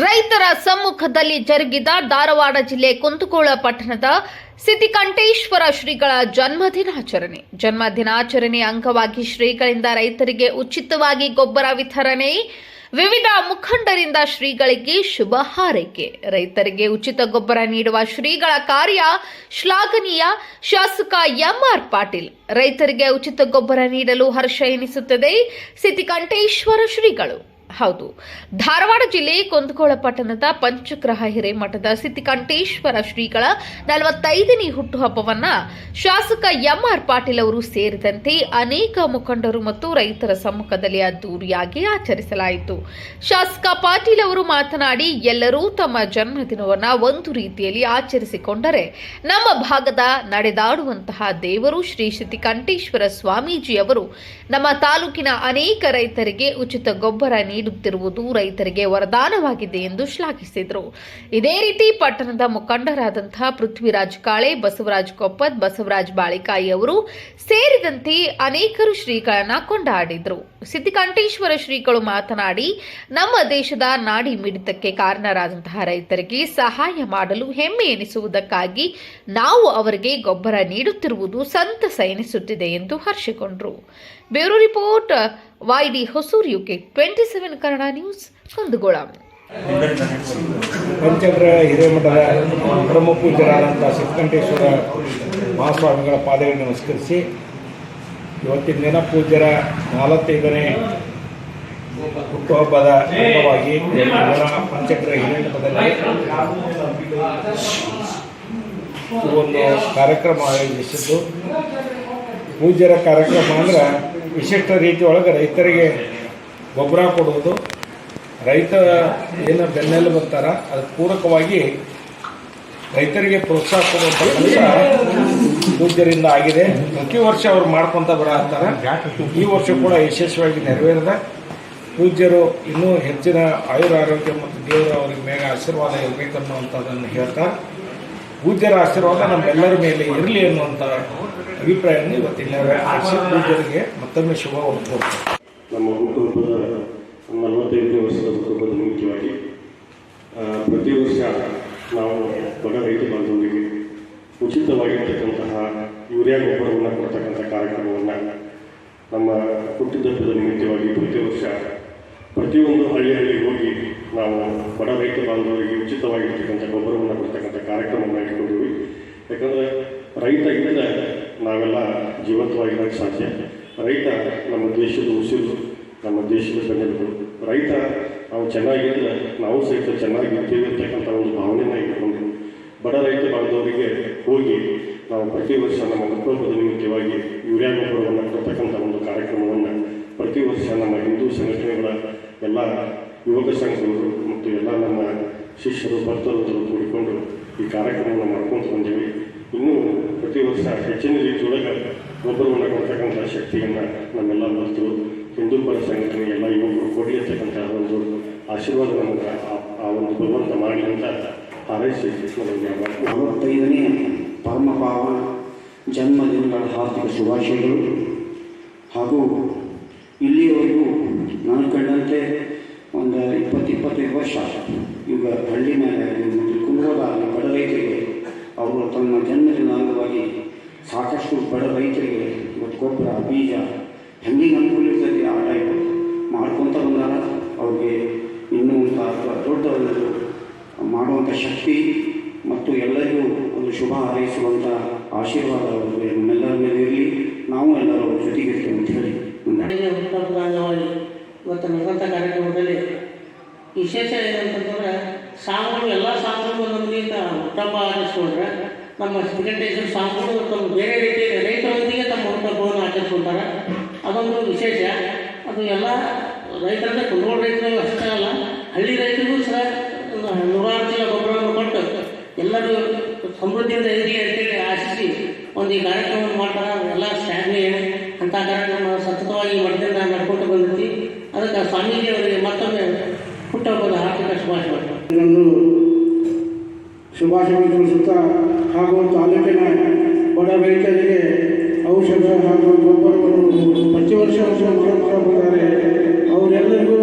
ರೈತರ ಸಮ್ಮುಖದಲ್ಲಿ ಜರುಗಿದ ಧಾರವಾಡ ಜಿಲ್ಲೆ ಕುಂತಕೋಳ ಪಟ್ಟಣದ ಸಿದ್ಧಿಕಂಠೇಶ್ವರ ಶ್ರೀಗಳ ಜನ್ಮದಿನಾಚರಣೆ. ಜನ್ಮದಿನಾಚರಣೆ ಅಂಗವಾಗಿ ಶ್ರೀಗಳಿಂದ ರೈತರಿಗೆ ಉಚಿತವಾಗಿ ಗೊಬ್ಬರ ವಿತರಣೆ. ವಿವಿಧ ಮುಖಂಡರಿಂದ ಶ್ರೀಗಳಿಗೆ ಶುಭ ಹಾರೈಕೆ. ರೈತರಿಗೆ ಉಚಿತ ಗೊಬ್ಬರ ನೀಡುವ ಶ್ರೀಗಳ ಕಾರ್ಯ ಶ್ಲಾಘನೀಯ. ಶಾಸಕ ಎಂಆರ್ ಪಾಟೀಲ್ ರೈತರಿಗೆ ಉಚಿತ ಗೊಬ್ಬರ ನೀಡಲು ಹರ್ಷ ಎನಿಸುತ್ತದೆ. ಸಿದ್ಧಿಕಂಠೇಶ್ವರ ಶ್ರೀಗಳು. ಹೌದು. ಧಾರವಾಡ ಜಿಲ್ಲೆ ಕುಂದಗೋಳ ಪಟ್ಟಣದ ಪಂಚಗ್ರಹ ಹಿರೇಮಠದ ಸಿದ್ಧಿಕಂಠೇಶ್ವರ ಶ್ರೀಗಳ ನಲವತ್ತೈದನೇ ಹುಟ್ಟುಹಬ್ಬವನ್ನ ಶಾಸಕ ಎಂಆರ್ ಪಾಟೀಲ್ ಅವರು ಸೇರಿದಂತೆ ಅನೇಕ ಮುಖಂಡರು ಮತ್ತು ರೈತರ ಸಮ್ಮುಖದಲ್ಲಿ ಅದ್ದೂರಿಯಾಗಿ ಆಚರಿಸಲಾಯಿತು. ಶಾಸಕ ಪಾಟೀಲ್ ಅವರು ಮಾತನಾಡಿ, ಎಲ್ಲರೂ ತಮ್ಮ ಜನ್ಮದಿನವನ್ನ ಒಂದು ರೀತಿಯಲ್ಲಿ ಆಚರಿಸಿಕೊಂಡರೆ ನಮ್ಮ ಭಾಗದ ನಡೆದಾಡುವಂತಹ ದೇವರು ಶ್ರೀ ಸಿದ್ಧಿಕಂಠೇಶ್ವರ ಸ್ವಾಮೀಜಿ ಅವರು ನಮ್ಮ ತಾಲೂಕಿನ ಅನೇಕ ರೈತರಿಗೆ ಉಚಿತ ಗೊಬ್ಬರ ನೀಡುತ್ತಿರುವುದು ರೈತರಿಗೆ ವರದಾನವಾಗಿದೆ ಎಂದು ಶ್ಲಾಘಿಸಿದರು. ಇದೇ ರೀತಿ ಪಟ್ಟಣದ ಮುಖಂಡರಾದಂತಹ ಪೃಥ್ವಿರಾಜ್ ಕಾಳೆ, ಬಸವರಾಜ್ ಕೊಪ್ಪತ್ ಬಸವರಾಜ್ ಬಾಳಿಕಾಯಿ ಅವರು ಸೇರಿದಂತೆ ಅನೇಕರು ಶ್ರೀಗಳನ್ನ ಕೊಂಡಾಡಿದರು. ಸಿದ್ಧಿಕಂಠೇಶ್ವರ ಶ್ರೀಗಳು ಮಾತನಾಡಿ, ನಮ್ಮ ದೇಶದ ನಾಡಿ ಮಿಡಿತಕ್ಕೆ ಕಾರಣರಾದಂತಹ ರೈತರಿಗೆ ಸಹಾಯ ಮಾಡಲು ಹೆಮ್ಮೆ ಎನಿಸುವುದಕ್ಕಾಗಿ ನಾವು ಅವರಿಗೆ ಗೊಬ್ಬರ ನೀಡುತ್ತಿರುವುದು ಸಂತಸ ಎನಿಸುತ್ತಿದೆ ಎಂದು ಹರ್ಷಿಕೊಂಡರು. Bureau report Y D Hosur UK twenty seven Kannada news Kundagol. ಪಂಚಗ್ರ ಹಿರೇಮಠದ ಪರಮ ಪೂಜರಾದಂಥ ಸಿದ್ಧಕಂಠೇಶ್ವರ ಮಹಾಸ್ವಾಮಿಗಳ ಪಾದಗಳನ್ನು ನಮಸ್ಕರಿಸಿ, ಇವತ್ತಿನ ದಿನ ಪೂಜ್ಯರ ನಲವತ್ತೈದನೇ ಹುಟ್ಟುಹಬ್ಬದ ಅಂಗವಾಗಿ ಪಂಚಗ್ರ ಹಿರೇಮಠದಲ್ಲಿ ಒಂದು ಕಾರ್ಯಕ್ರಮ ಆಯೋಜಿಸಿದ್ದು. ಪೂಜ್ಯರ ಕಾರ್ಯಕ್ರಮ ಅಂದ್ರೆ ವಿಶಿಷ್ಟ ರೀತಿ ಒಳಗೆ ರೈತರಿಗೆ ಗೊಬ್ಬರ ಕೊಡುವುದು ರೈತ ಏನು ಬೆನ್ನೆಲು ಬರ್ತಾರ ಅದಕ್ಕೆ ಪೂರಕವಾಗಿ ರೈತರಿಗೆ ಪ್ರೋತ್ಸಾಹ ಕೊಡುವಂಥ ಕೆಲಸ ಪೂಜ್ಯರಿಂದ ಆಗಿದೆ. ಪ್ರತಿ ವರ್ಷ ಅವ್ರು ಮಾಡ್ಕೊತ ಬರತ್ತಾರ ಈ ವರ್ಷ ಕೂಡ ಯಶಸ್ವಿಯಾಗಿ ನೆರವೇರಿದ. ಪೂಜ್ಯರು ಇನ್ನೂ ಹೆಚ್ಚಿನ ಆಯುರ ಆರೋಗ್ಯ ಮತ್ತು ದೇವರು ಅವರಿಗೆ ಮೇಗ ಆಶೀರ್ವಾದ ಇರಬೇಕನ್ನುವಂಥದ್ದನ್ನು ಹೇಳ್ತಾ ಪೂಜ್ಯರ ಆಶೀರ್ವಾದ ನಮ್ಮೆಲ್ಲರ ಮೇಲೆ ಇರಲಿ ಅನ್ನುವಂಥ ಅಭಿಪ್ರಾಯವನ್ನು ಇವತ್ತಿನ ಪೂಜ್ಯರಿಗೆ ಮತ್ತೊಮ್ಮೆ ಶುಭ ನಮ್ಮ ಹುಟ್ಟುಹಬ್ಬದ ನಲವತ್ತೈದನೇ ವರ್ಷದ ಹುಟ್ಟುಹಬ್ಬದ ನಿಮಿತ್ತವಾಗಿ ಪ್ರತಿ ವರ್ಷ ನಾವು ಬಡ ರೈತ ಬಾಂಧವರಿಗೆ ಉಚಿತವಾಗಿರ್ತಕ್ಕಂತಹ ಯೂರಿಯಾ ಗೊಬ್ಬರವನ್ನು ಕೊಡ್ತಕ್ಕಂಥ ಕಾರ್ಯಕ್ರಮವನ್ನು ನಮ್ಮ ಹುಟ್ಟಿದಬ್ಬದ ನಿಮಿತ್ತವಾಗಿ ಪ್ರತಿ ವರ್ಷ ಪ್ರತಿಯೊಂದು ಹಳ್ಳಿ ಹಳ್ಳಿಗೆ ಹೋಗಿ ನಾವು ಬಡ ರೈತ ಬಾಂಧವರಿಗೆ ಉಚಿತವಾಗಿರ್ತಕ್ಕಂಥ ಗೊಬ್ಬರವನ್ನು ಕೊಡ್ತಕ್ಕಂಥ ಕಾರ್ಯಕ್ರಮವನ್ನು ಇಟ್ಕೊಂಡಿವಿ ಯಾಕಂದರೆ ರೈತ ಇಲ್ಲದ ನಾವೆಲ್ಲ ಜೀವಂತವಾಗಿರೋಕ್ಕೆ ಸಾಧ್ಯ. ರೈತ ನಮ್ಮ ದೇಶದ ಉಸಿರು, ನಮ್ಮ ದೇಶದ ಬೆನ್ನೆಲುಬು. ರೈತ ನಾವು ಚೆನ್ನಾಗಿದ್ದರೆ ನಾವು ಸಹಿತ ಚೆನ್ನಾಗಿರ್ತೀವಿ ಅಂತಕ್ಕಂಥ ಒಂದು ಭಾವನೆನ ಇಟ್ಕೊಂಡು ಬಡ ರೈತ ಬಾಂಧವರಿಗೆ ಹೋಗಿ ನಾವು ಪ್ರತಿ ವರ್ಷ ನಮ್ಮ ಮಕ್ಕಳ ನಿಮಿತ್ತವಾಗಿ ಯೂರಿಯಾ ಗೊಬ್ಬರವನ್ನು ಕೊಡ್ತಕ್ಕಂಥ ಒಂದು ಕಾರ್ಯಕ್ರಮವನ್ನು ಪ್ರತಿ ವರ್ಷ ನಮ್ಮ ಹಿಂದೂ ಸಂಘಟನೆಗಳ ಎಲ್ಲ ಯುವಕ ಸಂಘಗಳು ಮತ್ತು ಎಲ್ಲ ನಮ್ಮ ಶಿಷ್ಯರು, ಭಕ್ತರು ಕೂಡಿಕೊಂಡು ಈ ಕಾರ್ಯಕ್ರಮವನ್ನು ಮಾಡ್ಕೊಂಡು ಬಂದೀವಿ. ಇನ್ನೂ ಪ್ರತಿ ವರ್ಷ ಹೆಚ್ಚಿನ ರೀತಿಯೊಳಗೆ ಗೊಬ್ಬರವನ್ನು ಕೊಡ್ತಕ್ಕಂಥ ಶಕ್ತಿಯನ್ನು ನಮ್ಮೆಲ್ಲ ಮತ್ತು ಹಿಂದೂ ಪರ ಸಂಘಟನೆ ಎಲ್ಲ ಯುವಕರು ಕೊಡಲಿ ಅಂತಕ್ಕಂಥ ಒಂದು ಆಶೀರ್ವಾದ ನಮಗೆ ಆ- ಒಂದು ಭಗವಂತ ಮಾಡಲಿ ಅಂತ ಹಾರೈಸಿ ನಲವತ್ತೈದನೇ ಪರಮ ಪಾವನ ಜನ್ಮದಿನಗಳ ಹಾರ್ದಿಕ ಶುಭಾಶಯಗಳು. ಹಾಗೂ ಇಲ್ಲಿಯವರೆಗೂ ನಾನು ಕಂಡಂತೆ ಒಂದು ಇಪ್ಪತ್ತು ಇಪ್ಪತ್ತೈದು ವರ್ಷ ಈಗ ಹಳ್ಳಿ ಮೇಲೆ ಕುಂದೋದ ಬಡ ರೈತರಿಗೆ, ಅವರು ತಮ್ಮ ಜನ್ಮದಿನ ಅಂಗವಾಗಿ ಸಾಕಷ್ಟು ಬಡ ರೈತರಿಗೆ ಇವತ್ತು ಗೊಬ್ಬರ ಬೀಜ ಹೆಂಗೆ ಅನುಕೂಲ ಇರ್ತದೆ ಆ ಟೈಪ್ ಮಾಡ್ಕೊತ ಬಂದಾಗ ಅವ್ರಿಗೆ ಇನ್ನೂ ಒಂದು ಅಥವಾ ಒಂದು ಮಾಡುವಂಥ ಶಕ್ತಿ ಮತ್ತು ಎಲ್ಲರಿಗೂ ಒಂದು ಶುಭ ಹಾರೈಸುವಂಥ ಆಶೀರ್ವಾದ ಅವರಿಗೆ ನಮ್ಮೆಲ್ಲರ ಮೇಲೆ ಇರಲಿ. ನಾವು ಎಲ್ಲರೂ ಅವ್ರ ಜೊತೆಗಿರ್ತೀವಿ ಅಂತ ಹೇಳಿ ಇವತ್ತು ಕಾರ್ಯಕ್ರಮದಲ್ಲಿ ವಿಶೇಷ ಏನಂತಂದ್ರೆ ಸಾಂಗ್ಗಳು, ಎಲ್ಲ ಸಾಂಗ್ಗಳು ನಮಗಿಂತ ಹುಟ್ಟಪ್ಪ ಆಚರಿಸ್ಕೊಂಡ್ರೆ ನಮ್ಮ ವೆಂಕಟೇಶ್ವರ ಸಾಂಗ್ಗಳು ತಮ್ಮ ಬೇರೆ ರೀತಿ ರೈತರೊಂದಿಗೆ ತಮ್ಮ ಹುಟ್ಟಹಬ್ಬವನ್ನು ಆಚರಿಸ್ಕೊಳ್ತಾರೆ ಅದೊಂದು ವಿಶೇಷ. ಅದು ಎಲ್ಲ ರೈತರಂದ್ರೆ ಕುಂದಗೋಳ ರೈತರಿಗೆ ಅಷ್ಟೇ ಅಲ್ಲ, ಹಳ್ಳಿ ರೈತರಿಗೂ ಸಹ ನೂರಾರು ಚೀಲ ಗೊಬ್ಬರವನ್ನು ಕೊಟ್ಟು ಎಲ್ಲರೂ ಸಮೃದ್ಧಿಯಿಂದ ಇರಲಿ ಅಂತೇಳಿ ಆಶಿಸಿ ಒಂದು ಈ ಕಾರ್ಯಕ್ರಮ ಮಾಡ್ತಾರೆ. ಎಲ್ಲ ಸ್ಟ್ಯಾಂಡ್ಲಿ ಅಂಥ ಕಾರ್ಯಕ್ರಮ ಸತತವಾಗಿ ಮಠದಿಂದ ನಡ್ಕೊಂಡು ಬಂದಿರ್ತೀವಿ. ಅದಕ್ಕೆ ಸ್ವಾಮೀಜಿ ಅವರಿಗೆ ಮತ್ತೊಮ್ಮೆ ಹುಟ್ಟಹಬ್ಬದ ಹಾರ್ದಿಕ ಶುಭಾಶಯಗಳು. ಇದನ್ನು ಶುಭಾಶಯ ತಿಳಿಸುತ್ತಾ ಹಾಗೂ ತಾಲೂಕಿನ ಬಡ ರೈತರಿಗೆ ಔಷಧ ಹಾಗೂ ಗೊಬ್ಬರವನ್ನು ಪ್ರತಿ ವರ್ಷ ವರ್ಷ ಮಾಡುತ್ತಾ ಅವರೆಲ್ಲರಿಗೂ